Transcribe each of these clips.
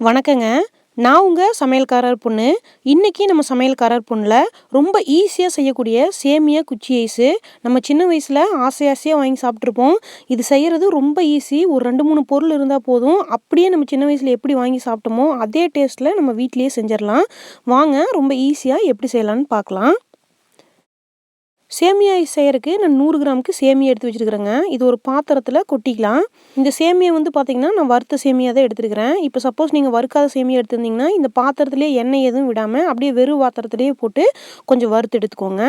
வணக்கங்க. நான் உங்கள் சமையல்காரர் பொண்ணு. இன்றைக்கி நம்ம சமையல்காரர் பொண்ணில் ரொம்ப ஈஸியாக செய்யக்கூடிய சேமியா குச்சி ஐஸு நம்ம சின்ன வயசில் ஆசை ஆசையாக வாங்கி சாப்பிட்ருப்போம் இது செய்கிறது ரொம்ப ஈஸி. ஒரு ரெண்டு மூணு பொருள் இருந்தால் போதும். அப்படியே நம்ம சின்ன வயசில் எப்படி வாங்கி சாப்பிட்டோமோ அதே டேஸ்ட்டில் நம்ம வீட்லேயே செஞ்சிடலாம். வாங்க ரொம்ப ஈஸியாக எப்படி செய்யலான்னு பார்க்கலாம். சேமியா செய்யறதுக்கு நான் நூறு கிராமுக்கு சேமியா எடுத்து வச்சுருக்கிறேங்க. இது ஒரு பாத்திரத்தில் கொட்டிக்கலாம். இந்த சேமியா வந்து பார்த்திங்கன்னா நான் வறுத்த சேமியா தான் எடுத்துருக்கிறேன். இப்போ சப்போஸ் நீங்கள் வறுக்காத சேமியா எடுத்துருந்தீங்கன்னா இந்த பாத்திரத்துலேயே எண்ணெய் எதுவும் விடாமல் அப்படியே வெறும் பாத்திரத்துலேயே போட்டு கொஞ்சம் வறுத்து எடுத்துக்கோங்க.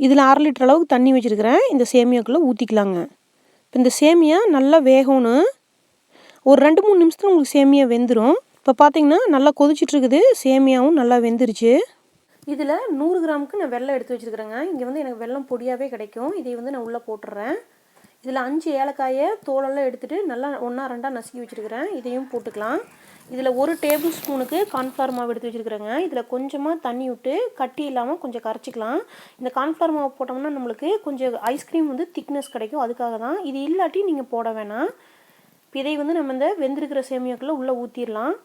இதில் அரை லிட்டர் அளவுக்கு தண்ணி வச்சுருக்கிறேன். இந்த சேமியாக்குள்ளே ஊற்றிக்கலாங்க இப்போ இந்த சேமியா நல்லா வேகணும். ஒரு ரெண்டு மூணு நிமிஷத்தில் உங்களுக்கு சேமியா வெந்துடும் இப்போ பார்த்தீங்கன்னா நல்லா கொதிச்சிட்ருக்குது சேமியாவும் நல்லா வெந்துருச்சு. இதில் நூறு கிராமுக்கு நான் வெள்ளம் எடுத்து வச்சுருக்குறேங்க. இங்கே வந்து எனக்கு வெள்ளம் பொடியாகவே கிடைக்கும். இதை வந்து நான் உள்ளே போட்டுடுறேன் இதில் அஞ்சு ஏலக்காயை தோலெல்லாம் எடுத்துகிட்டு நல்லா ஒன்றா ரெண்டாக நசுக்கி வச்சுருக்கிறேன். இதையும் போட்டுக்கலாம். இதில் ஒரு டேபிள் ஸ்பூனுக்கு கார்ன்ஃப்ளவர் மாவு எடுத்து வச்சுருக்குறேங்க. இதில் கொஞ்சமாக தண்ணி விட்டு கட்டி இல்லாமல் கொஞ்சம் கரைச்சிக்கலாம். இந்த கார்ன்ஃப்ளவர் மாவு போட்டோம்னா நம்மளுக்கு கொஞ்சம் ஐஸ்கிரீம் வந்து திக்னஸ் கிடைக்கும். அதுக்காக தான். இது இல்லாட்டி நீங்கள் போட வேணாம். இதை வந்து நம்ம இந்த வெந்திருக்கிற சேமியாக்குள்ளே உள்ளே ஊற்றிடலாம்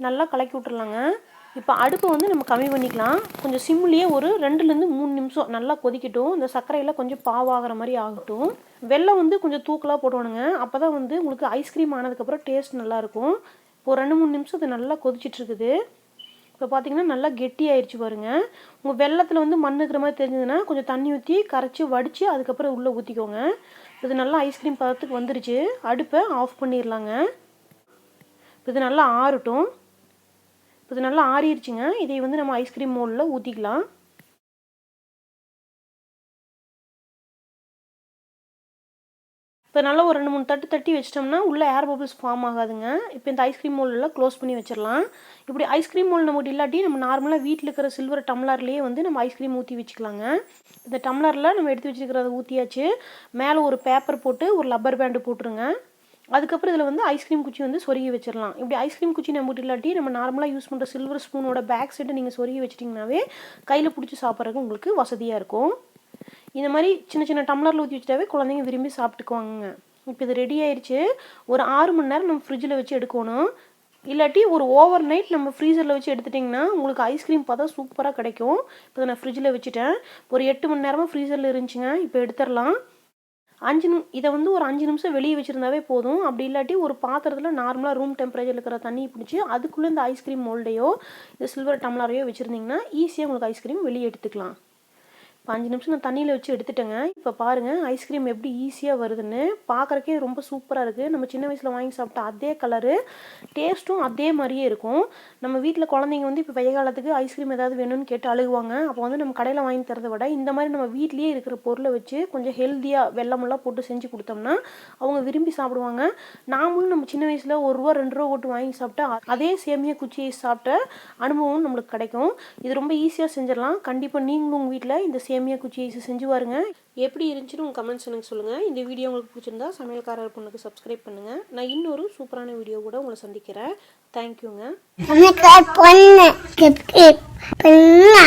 நல்லா கலக்கி விட்டுறலாங்க. இப்போ அடுப்பை வந்து நம்ம கம்மி பண்ணிக்கலாம். கொஞ்சம் சிம்லேயே ஒரு ரெண்டுலேருந்து மூணு நிமிஷம் நல்லா கொதிக்கட்டும். இந்த சர்க்கரையில் கொஞ்சம் பாவாகிற மாதிரி ஆகட்டும். வெள்ளம் வந்து கொஞ்சம் தூக்கலாக போட்டுவணுங்க அப்போ தான் வந்து உங்களுக்கு ஐஸ்கிரீம் ஆனதுக்கப்புறம் டேஸ்ட் நல்லாயிருக்கும். இப்போ ரெண்டு மூணு நிமிஷம் இது நல்லா கொதிச்சிட்ருக்குது. இப்போ பார்த்தீங்கன்னா நல்லா கெட்டி ஆயிடுச்சு பாருங்க. உங்கள் வெள்ளத்தில் வந்து மண் இருக்கிற மாதிரி தெரிஞ்சதுன்னா கொஞ்சம் தண்ணி ஊற்றி கரைச்சி வடித்து அதுக்கப்புறம் உள்ளே ஊற்றிக்கோங்க இது நல்லா ஐஸ்கிரீம் பதத்துக்கு வந்துருச்சு. அடுப்பை ஆஃப் பண்ணிடலாங்க இது நல்லா ஆறட்டும். இப்போ இது நல்லா ஆறிடுச்சுங்க இதை வந்து நம்ம ஐஸ்கிரீம் மோலில் ஊற்றிக்கலாம் இப்போ நல்லா ஒரு ரெண்டு மூணு தட்டு தட்டி வச்சிட்டோம்னா உள்ளே ஏர் பபிள்ஸ் ஃபார்ம் ஆகாதுங்க. இப்போ இந்த ஐஸ்கிரீம் மோலில் க்ளோஸ் பண்ணி வச்சிடலாம். இப்படி ஐஸ்கிரீம் மோல் நம்மகிட்ட இல்லாட்டி நம்ம நார்மலாக வீட்டில் இருக்கிற சில்வர் டம்ளர்லேயே வந்து நம்ம ஐஸ்கிரீம் ஊற்றி வச்சுக்கலாங்க. இந்த டம்ளரில் நம்ம எடுத்து வச்சுருக்கிறத ஊற்றியாச்சு மேலே ஒரு பேப்பர் போட்டு ஒரு லப்பர் பேண்டு போட்டுருங்க. அதுக்கப்புறம் இதில் வந்து ஐஸ்கிரீம் குச்சி வந்து சொருகி வச்சிடலாம். இப்படி ஐஸ்கிரீம் குச்சி நம்ம இல்லாட்டி நம்ம நார்மலாக யூஸ் பண்ணுற சில்வர் ஸ்பூனோட பேக் சைட்டை நீங்கள் சொருகி வச்சிட்டிங்கனாவே கையில் பிடிச்சி சாப்பிட்றதுக்கு உங்களுக்கு வசதியாக இருக்கும். இந்த மாதிரி சின்ன சின்ன டம்ளரில் ஊற்றி வச்சுட்டாவே குழந்தைங்க விரும்பி சாப்பிட்டுக்குவாங்க இப்போ இது ரெடி ஆயிடுச்சு ஒரு ஆறு மணி நேரம் நம்ம ஃப்ரிட்ஜில் வச்சு எடுக்கணும். இல்லாட்டி ஒரு ஓவர் நைட் நம்ம ஃப்ரீசரில் வச்சு எடுத்துட்டிங்கன்னா உங்களுக்கு ஐஸ்கிரீம் பார்த்தா சூப்பராக கிடைக்கும். இப்போ நான் ஃப்ரிட்ஜில் வச்சுட்டேன். ஒரு எட்டு மணி நேரமாக ஃப்ரீசரில் இருந்துச்சுங்க. இப்போ எடுத்துடலாம். அஞ்சு நிம் இதை வந்து ஒரு அஞ்சு நிமிஷம் வெளியே வச்சுருந்தாவே போதும். அப்படி இல்லாட்டி ஒரு பாத்திரத்தில் நார்மலாக ரூம் டெம்பரேச்சர் இருக்கிற தண்ணி பிடிச்சி அதுக்குள்ளே இந்த ஐஸ்கிரீம் மோல்டையோ இந்த சில்வர் டம்ளரையோ வச்சுருந்தீங்கன்னா ஈஸியாக உங்களுக்கு ஐஸ்கிரீம் வெளியே எடுத்துக்கலாம். இப்போ அஞ்சு நிமிஷம் நான் தண்ணியில் வச்சு எடுத்துட்டேங்க. இப்போ பாருங்கள் ஐஸ்கிரீம் எப்படி ஈஸியாக வருதுன்னு. பார்க்குறக்கே ரொம்ப சூப்பராக இருக்குது நம்ம சின்ன வயசில் வாங்கி சாப்பிட்டா அதே கலரு டேஸ்ட்டும் அதே மாதிரியே இருக்கும். நம்ம வீட்டில் குழந்தைங்க வந்து இப்போ வெய்ய காலத்துக்கு ஐஸ்கிரீம் ஏதாவது வேணும்னு கேட்டு அழுகுவாங்க. அப்போ வந்து நம்ம கடையில் வாங்கி தரதை விட இந்த மாதிரி நம்ம வீட்லேயே இருக்கிற பொருளை வச்சு கொஞ்சம் ஹெல்த்தியாக வெள்ளமெல்லாம் போட்டு செஞ்சு கொடுத்தோம்னா அவங்க விரும்பி சாப்பிடுவாங்க. நாமளும் நம்ம சின்ன வயசில் ஒரு ரூபா ரெண்டு ரூபா போட்டு வாங்கி சாப்பிட்டா அதே சேமியா குச்சியை சாப்பிட்ட அனுபவம் நம்மளுக்கு கிடைக்கும். இது ரொம்ப ஈஸியாக செஞ்சிடலாம். கண்டிப்பாக நீங்களும் உங்கள் வீட்டில் இந்த சே சேமியா குச்சி செஞ்சு பாருங்க. எப்படி இருந்துச்சுன்னு உங்கள் கமெண்ட்ஸ் எனக்கு சொல்லுங்கள் இந்த வீடியோ உங்களுக்கு பிடிச்சிருந்தா சமையல்காரர் பொண்ணுக்கு சப்ஸ்கிரைப் பண்ணுங்கள் நான் இன்னொரு சூப்பரான வீடியோ கூட உங்களை சந்திக்கிறேன். தேங்க்யூங்க பொண்ணு?